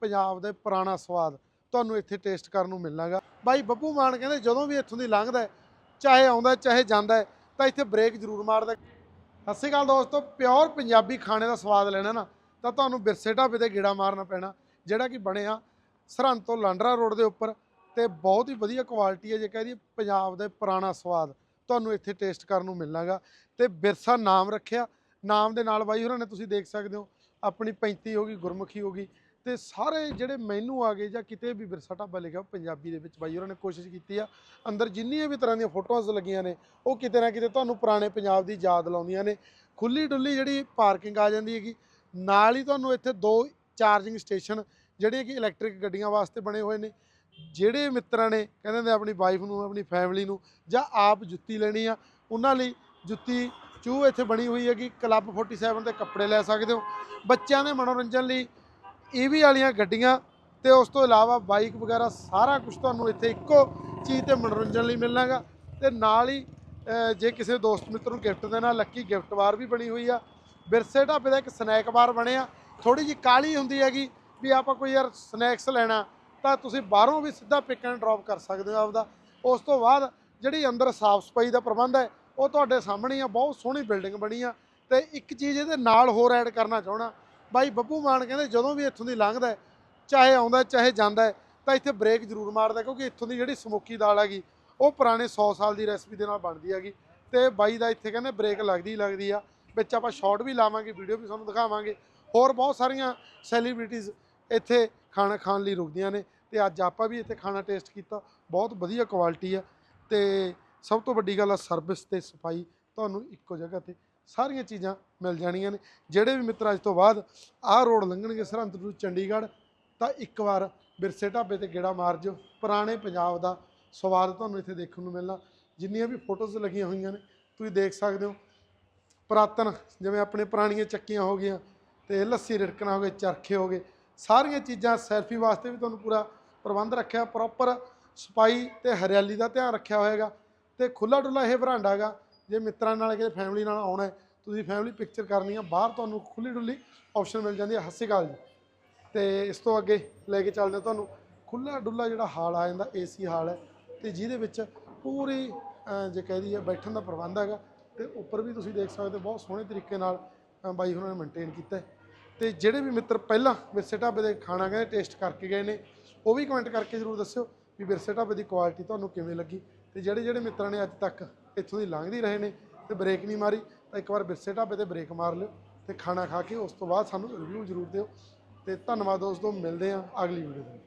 ਪੰਜਾਬ ਦੇ ਪੁਰਾਣਾ ਸਵਾਦ ਤੁਹਾਨੂੰ ਇੱਥੇ ਟੇਸਟ ਕਰਨ ਨੂੰ ਮਿਲਣਾਗਾ। ਬਾਈ ਬੱਬੂ ਮਾਨ ਕਹਿੰਦੇ, ਜਦੋਂ ਵੀ ਇੱਥੋਂ ਦੀ ਲੰਘਦਾ ਚਾਹੇ ਆਉਂਦਾ ਚਾਹੇ ਜਾਂਦਾ ਤਾਂ ਇੱਥੇ ਬ੍ਰੇਕ ਜ਼ਰੂਰ ਮਾਰਦਾ ਸਤਿ ਸ਼੍ਰੀ ਅਕਾਲ ਦੋਸਤੋ ਪਿਓਰ ਪੰਜਾਬੀ ਖਾਣੇ ਦਾ ਸਵਾਦ ਲੈਣਾ ਨਾ, ਤਾਂ ਤੁਹਾਨੂੰ ਬਿਰਸੇ ਢਾਬੇ ਤੇ ਗੇੜਾ ਮਾਰਨਾ ਪੈਣਾ, ਜਿਹੜਾ ਕਿ ਬਣਿਆ ਸਰਹੰਦ ਤੋਂ ਲਾਂਡਰਾ ਰੋਡ ਦੇ ਉੱਪਰ, ਤੇ ਬਹੁਤ ਹੀ ਵਧੀਆ ਕੁਆਲਿਟੀ ਹੈ ਜੇ ਕਹਦੀ ਪੰਜਾਬ ਦੇ ਪੁਰਾਣਾ ਸਵਾਦ ਤੁਹਾਨੂੰ ਇੱਥੇ ਟੇਸਟ ਕਰਨ ਨੂੰ ਮਿਲਣਾਗਾ। ਤੇ ਬਿਰਸਾ ਨਾਮ ਰੱਖਿਆ, ਨਾਮ ਦੇ ਨਾਲ ਬਾਈ ਹੋਰਾਂ ਨੇ ਤੁਸੀਂ ਦੇਖ ਸਕਦੇ ਹੋ, ਆਪਣੀ 35 ਹੋ ਗਈ, ਗੁਰਮੁਖੀ ਹੋ ਗਈ ਤੇ ਸਾਰੇ ਜਿਹੜੇ ਮੈਨੂੰ ਆ ਗਏ ਜਾਂ ਕਿਤੇ ਵੀ ਵਿਰਸਾ ਢਾਬਾ ਲਿਖਿਆ ਪੰਜਾਬੀ ਦੇ ਵਿੱਚ, ਬਾਈ ਉਹਨਾਂ ਨੇ ਕੋਸ਼ਿਸ਼ ਕੀਤੀ ਆ, ਅੰਦਰ ਜਿੰਨੀਆਂ ਵੀ ਤਰ੍ਹਾਂ ਦੀਆਂ ਫੋਟੋਆਂ ਲੱਗੀਆਂ ਨੇ, ਉਹ ਕਿਤੇ ਨਾ ਕਿਤੇ ਤੁਹਾਨੂੰ ਪੁਰਾਣੇ ਪੰਜਾਬ ਦੀ ਯਾਦ ਲਾਉਂਦੀਆਂ ਨੇ। ਖੁੱਲੀ ਡੁੱਲੀ ਜਿਹੜੀ ਪਾਰਕਿੰਗ ਆ ਜਾਂਦੀ ਹੈਗੀ, ਨਾਲ ਹੀ ਤੁਹਾਨੂੰ ਇੱਥੇ ਦੋ ਚਾਰਜਿੰਗ ਸਟੇਸ਼ਨ ਜਿਹੜੇ ਕਿ ਇਲੈਕਟ੍ਰਿਕ ਗੱਡੀਆਂ ਵਾਸਤੇ ਬਣੇ ਹੋਏ ਨੇ, ਜਿਹੜੇ ਮਿੱਤਰਾਂ ਨੇ ਕਹਿੰਦੇ ਨੇ ਆਪਣੀ ਵਾਈਫ ਨੂੰ, ਆਪਣੀ ਫੈਮਿਲੀ ਨੂੰ ਜਾਂ ਆਪ ਜੁੱਤੀ ਲੈਣੀ ਆ, ਉਹਨਾਂ ਲਈ ਜੁੱਤੀ ਚੂ ਇੱਥੇ ਬਣੀ ਹੋਈ ਹੈਗੀ, ਕਲੱਬ 47 ਦੇ ਕੱਪੜੇ ਲੈ ਸਕਦੇ ਹੋ। ਬੱਚਿਆਂ ਦੇ ਮਨੋਰੰਜਨ ਲਈ ਈਵੀ ਵਾਲੀਆਂ ਗੱਡੀਆਂ ਤੇ ਉਸ ਤੋਂ ਇਲਾਵਾ ਬਾਈਕ ਵਗੈਰਾ ਸਾਰਾ ਕੁਝ ਤੁਹਾਨੂੰ ਇੱਥੇ ਇੱਕੋ ਚੀਜ਼ ਤੇ ਮਨੋਰੰਜਨ ਲਈ ਮਿਲਣਾਗਾ। ਤੇ ਨਾਲ ਹੀ ਜੇ ਕਿਸੇ ਦੋਸਤ ਮਿੱਤਰ ਨੂੰ ਗਿਫਟ ਦੇਣਾ ਲੱਕੀ ਗਿਫਟ ਬਾਰ ਵੀ ਬਣੀ ਹੋਈ ਆ। ਬਿਰਸੇ ਢਾਬੇ ਦਾ ਇੱਕ ਸਨੈਕ ਬਾਰ ਬਣਿਆ। ਥੋੜੀ ਜੀ ਕਾਲੀ ਹੁੰਦੀ ਹੈਗੀ ਵੀ ਆਪਾਂ ਕੋਈ ਯਾਰ ਸਨੈਕਸ ਲੈਣਾ, ਤਾਂ ਤੁਸੀਂ ਬਾਹਰੋਂ ਵੀ ਸਿੱਧਾ ਪਿਕ ਐਂਡ ਡ੍ਰੌਪ ਕਰ ਸਕਦੇ ਹੋ ਆਪਦਾ। ਉਸ ਤੋਂ ਬਾਅਦ ਜਿਹੜੀ ਅੰਦਰ ਸਾਫ਼ ਸਫ਼ਾਈ ਦਾ ਪ੍ਰਬੰਧ ਹੈ, ਉਹ ਤੁਹਾਡੇ ਸਾਹਮਣੇ ਆ। ਬਹੁਤ ਸੋਹਣੀ ਬਿਲਡਿੰਗ ਬਣੀ ਆ। ਤੇ ਇੱਕ ਚੀਜ਼ ਇਹਦੇ ਨਾਲ ਹੋਰ ਐਡ ਕਰਨਾ ਚਾਹਣਾ ਬਾਈ ਬੱਬੂ ਮਾਨ ਕਹਿੰਦੇ ਜਦੋਂ ਵੀ ਇੱਥੋਂ ਦੀ ਲੰਘਦਾ ਚਾਹੇ ਆਉਂਦਾ ਚਾਹੇ ਜਾਂਦਾ ਤਾਂ ਇੱਥੇ ਬ੍ਰੇਕ ਜ਼ਰੂਰ ਮਾਰਦਾ ਕਿਉਂਕਿ ਇੱਥੋਂ ਦੀ ਜਿਹੜੀ ਸਮੋਕੀ ਦਾਲ ਹੈਗੀ, ਉਹ ਪੁਰਾਣੇ 100 ਸਾਲ ਦੀ ਰੈਸਪੀ ਦੇ ਨਾਲ ਬਣਦੀ ਹੈਗੀ ਤੇ ਬਾਈ ਦਾ ਇੱਥੇ ਕਹਿੰਦੇ ਬ੍ਰੇਕ ਲੱਗਦੀ ਲੱਗਦੀ ਆ, ਵਿੱਚ ਆਪਾਂ ਸ਼ਾਰਟ ਵੀ ਲਾਵਾਂਗੇ ਵੀਡੀਓ ਵੀ ਤੁਹਾਨੂੰ ਦਿਖਾਵਾਂਗੇ, ਹੋਰ ਬਹੁਤ ਸਾਰੀਆਂ ਸੈਲੀਬ੍ਰਿਟੀਜ਼ ਇੱਥੇ ਖਾਣਾ ਖਾਣ ਲਈ ਰੁਕਦੀਆਂ ਨੇ ਤੇ ਅੱਜ ਆਪਾਂ ਵੀ ਇੱਥੇ ਖਾਣਾ ਟੇਸਟ ਕੀਤਾ, ਬਹੁਤ ਵਧੀਆ ਕੁਆਲਿਟੀ ਆ ਤੇ ਸਭ ਤੋਂ ਵੱਡੀ ਗੱਲ ਆ ਸਰਵਿਸ ਤੇ ਸਫ਼ਾਈ, ਤੁਹਾਨੂੰ ਇੱਕੋ ਜਗ੍ਹਾ ਤੇ ਸਾਰੀਆਂ ਚੀਜ਼ਾਂ ਮਿਲ ਜਾਣੀਆਂ ਨੇ। ਜਿਹੜੇ ਵੀ ਮਿੱਤਰ ਅੱਜ ਤੋਂ ਬਾਅਦ ਆਹ ਰੋਡ ਲੰਘਣਗੇ ਸਰਹੰਦ ਤੋਂ ਚੰਡੀਗੜ੍ਹ, ਤਾਂ ਇੱਕ ਵਾਰ ਬਿਰਸੇ ਢਾਬੇ ਤੇ ਗੇੜਾ ਮਾਰ ਜਿਓ। ਪੁਰਾਣੇ ਪੰਜਾਬ ਦਾ ਸਵਾਦ ਤੁਹਾਨੂੰ ਇੱਥੇ ਦੇਖਣ ਨੂੰ ਮਿਲਣਾ। ਜਿੰਨੀਆਂ ਵੀ ਫੋਟੋਜ਼ ਲੱਗੀਆਂ ਹੋਈਆਂ ਨੇ, ਤੁਸੀਂ ਦੇਖ ਸਕਦੇ ਹੋ। ਪੁਰਾਤਨ, ਜਿਵੇਂ ਆਪਣੇ ਪੁਰਾਣੀਆਂ ਚੱਕੀਆਂ ਹੋ ਗਈਆਂ ਤੇ ਲੱਸੀ ਰਿੜਕਣਾ ਹੋ ਗਏ, ਚਰਖੇ ਹੋ ਗਏ, ਸਾਰੀਆਂ ਚੀਜ਼ਾਂ ਸੈਲਫੀ ਵਾਸਤੇ ਵੀ ਤੁਹਾਨੂੰ ਪੂਰਾ ਪ੍ਰਬੰਧ ਰੱਖਿਆ। ਪ੍ਰੋਪਰ ਸਫ਼ਾਈ ਤੇ ਹਰਿਆਲੀ ਦਾ ਧਿਆਨ ਰੱਖਿਆ ਹੋਏਗਾ ਤੇ ਖੁੱਲਾ ਡੁੱਲਾ ਇਹ ਬਰਾਂਡਾ ਹੈਗਾ ਜੇ ਮਿੱਤਰਾਂ ਨਾਲ ਕਿਤੇ ਫੈਮਿਲੀ ਨਾਲ ਆਉਣਾ ਹੈ, ਤੁਸੀਂ ਫੈਮਿਲੀ ਪਿਕਚਰ ਕਰਨੀ ਆ, ਬਾਹਰ ਤੁਹਾਨੂੰ ਖੁੱਲੀ ਡੁੱਲੀ ਆਪਸ਼ਨ ਮਿਲ ਜਾਂਦੀ ਹੈ ਸਤਿ ਸ਼੍ਰੀ ਅਕਾਲ ਜੀ। ਤੇ ਇਸ ਤੋਂ ਅੱਗੇ ਲੈ ਕੇ ਚੱਲਦੇ ਹਾਂ ਤੁਹਾਨੂੰ ਖੁੱਲਾ ਡੁੱਲਾ ਜਿਹੜਾ ਹਾਲ ਆ ਜਾਂਦਾ ਏਸੀ ਹਾਲ ਹੈ, ਤੇ ਜਿਹਦੇ ਵਿੱਚ ਪੂਰੀ ਜੇ ਕਹਿ ਦਈਏ ਬੈਠਣ ਦਾ ਪ੍ਰਬੰਧ ਹੈਗਾ, ਤੇ ਉੱਪਰ ਵੀ ਤੁਸੀਂ ਦੇਖ ਸਕਦੇ ਹੋ, ਬਹੁਤ ਸੋਹਣੇ ਤਰੀਕੇ ਨਾਲ ਬਾਈ ਉਹਨਾਂ ਨੇ ਮੇਨਟੇਨ ਕੀਤਾ ਹੈ। ਤੇ ਜਿਹੜੇ ਵੀ ਮਿੱਤਰ ਪਹਿਲਾਂ ਵਿਰਸੇ ਢਾਬੇ ਦੇ ਖਾਣਾ ਗਏ ਟੇਸਟ ਕਰਕੇ ਗਏ ਨੇ, ਉਹ ਵੀ ਕਮੈਂਟ ਕਰਕੇ ਜ਼ਰੂਰ ਦੱਸਿਓ ਵੀ ਵਿਰਸੇ ਢਾਬੇ ਦੀ ਕੁਆਲਿਟੀ ਤੁਹਾਨੂੰ ਕਿਵੇਂ ਲੱਗੀ। ਤੇ ਜਿਹੜੇ ਜਿਹੜੇ ਮਿੱਤਰਾਂ ਨੇ ਅੱਜ ਤੱਕ ਇੱਥੋਂ ਦੀ ਲੰਘਦੀ ਰਹੇ ਨੇ ਤੇ ਬ੍ਰੇਕ ਨਹੀਂ ਮਾਰੀ, ਤਾਂ ਇੱਕ ਵਾਰ ਵਿਰਸੇ ਢਾਬੇ ਤੇ ਬ੍ਰੇਕ ਮਾਰ ਲਿਓ ਤੇ ਖਾਣਾ ਖਾ ਕੇ ਉਸ ਤੋਂ ਬਾਅਦ ਸਾਨੂੰ ਰਿਵਿਊ ਜ਼ਰੂਰ ਦਿਓ ਤੇ ਧੰਨਵਾਦ ਦੋਸਤੋ, ਮਿਲਦੇ ਹਾਂ ਅਗਲੀ ਵੀਡੀਓ ਦੇ